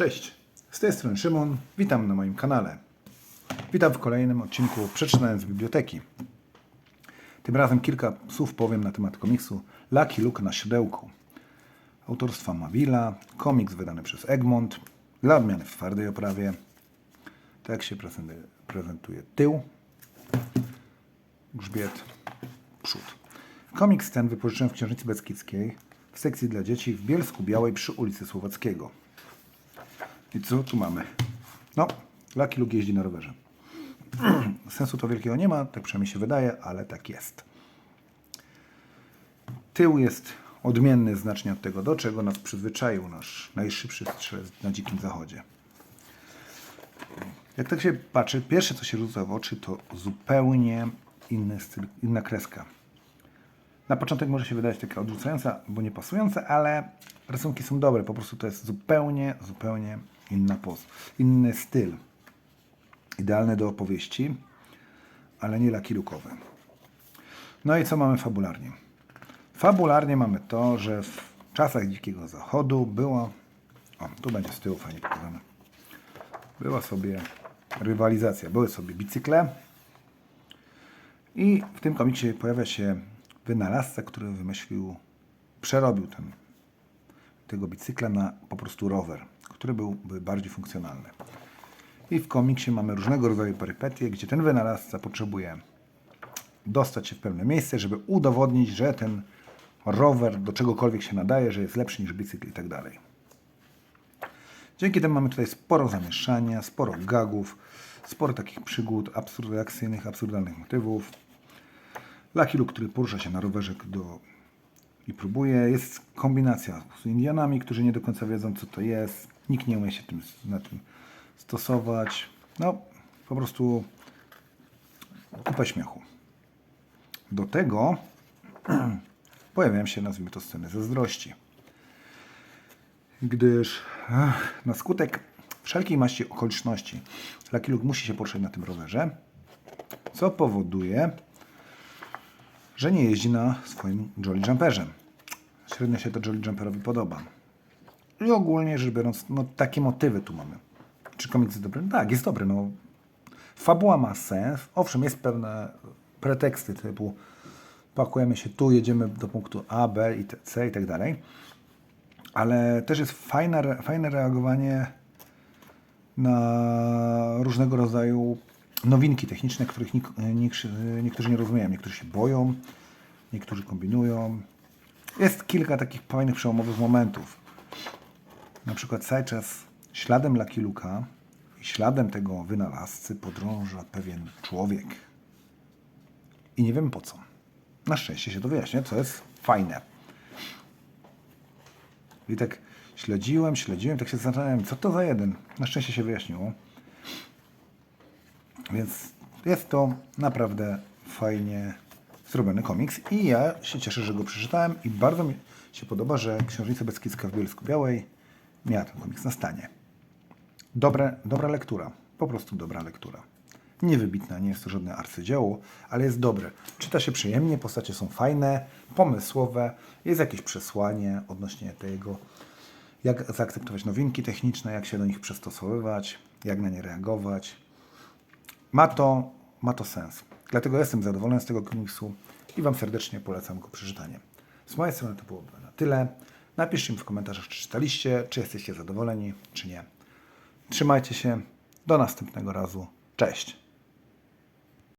Cześć, z tej strony Szymon, witam na moim kanale. Witam w kolejnym odcinku Przeczytałem z biblioteki. Tym razem kilka słów powiem na temat komiksu Lucky Luke na siodełku. Autorstwa Mavila, komiks wydany przez Egmont, dla odmiany w twardej oprawie. Tak się prezentuje, tył, grzbiet, przód. Komiks ten wypożyczyłem w Księżnicy Beskidzkiej w sekcji dla dzieci w Bielsku Białej przy ulicy Słowackiego. I co tu mamy? No, Lucky Luke jeździ na rowerze. Sensu to wielkiego nie ma, tak przynajmniej się wydaje, ale tak jest. Tył jest odmienny znacznie od tego, do czego nas przyzwyczaił nasz najszybszy strzelec na dzikim zachodzie. Jak tak się patrzy, pierwsze co się rzuca w oczy to zupełnie inny styl, inna kreska. Na początek może się wydawać taka odrzucająca, bo nie pasująca, ale rysunki są dobre. Po prostu to jest zupełnie, zupełnie inna poz, inny styl. Idealny do opowieści, ale nie lakilukowy. No i co mamy fabularnie? Fabularnie mamy to, że w czasach Dzikiego Zachodu było... O, tu będzie z tyłu fajnie pokazane. Była sobie rywalizacja. Były sobie bicykle, i w tym komiksie pojawia się wynalazca, który wymyślił, przerobił ten, tego bicykla na po prostu rower, który byłby bardziej funkcjonalny. I w komiksie mamy różnego rodzaju perypetie, gdzie ten wynalazca potrzebuje dostać się w pewne miejsce, żeby udowodnić, że ten rower do czegokolwiek się nadaje, że jest lepszy niż bicykl i tak dalej. Dzięki temu mamy tutaj sporo zamieszania, sporo gagów, sporo takich przygód absurdakcyjnych, absurdalnych motywów. Lucky Luke, który porusza się na rowerze do... i próbuje. Jest kombinacja z Indianami, którzy nie do końca wiedzą, co to jest. Nikt nie umie się tym, na tym stosować. No, po prostu kupa śmiechu. Do tego pojawiają się, nazwijmy to, sceny zazdrości gdyż ach, na skutek wszelkiej maści okoliczności Lucky Luke musi się poruszać na tym rowerze, co powoduje, że nie jeździ na swoim Jolly Jumperze. Średnio się to Jolly Jumperowi podoba. I ogólnie rzecz biorąc, no takie motywy tu mamy. Czy komiks jest dobry? Tak, jest dobry. No. Fabuła ma sens. Owszem, jest pewne preteksty typu pakujemy się tu, jedziemy do punktu A, B, i C i tak dalej ale też jest fajne, fajne reagowanie na różnego rodzaju nowinki techniczne, których nik, nik, niektórzy nie rozumieją. Niektórzy się boją, niektórzy kombinują. Jest kilka takich fajnych, przełomowych momentów. Na przykład cały czas śladem Lucky Luka i śladem tego wynalazcy podąża pewien człowiek. I nie wiem po co. Na szczęście się to wyjaśnia, co jest fajne. I tak śledziłem, śledziłem, tak się zastanawiałem, co to za jeden. Na szczęście się wyjaśniło. Więc jest to naprawdę fajnie zrobiony komiks i ja się cieszę, że go przeczytałem i bardzo mi się podoba, że Księżniczka Beskidzka w Bielsku Białej miała ten komiks na stanie. Dobre, dobra lektura, po prostu dobra lektura. Niewybitna, nie jest to żadne arcydzieło, ale jest dobre. Czyta się przyjemnie, postacie są fajne, pomysłowe, jest jakieś przesłanie odnośnie tego, jak zaakceptować nowinki techniczne, jak się do nich przystosowywać, jak na nie reagować. Ma to, ma to sens. Dlatego jestem zadowolony z tego komiksu i Wam serdecznie polecam go przeczytanie. Z mojej strony to byłoby na tyle. Napiszcie mi w komentarzach, czy czytaliście, czy jesteście zadowoleni, czy nie. Trzymajcie się. Do następnego razu. Cześć.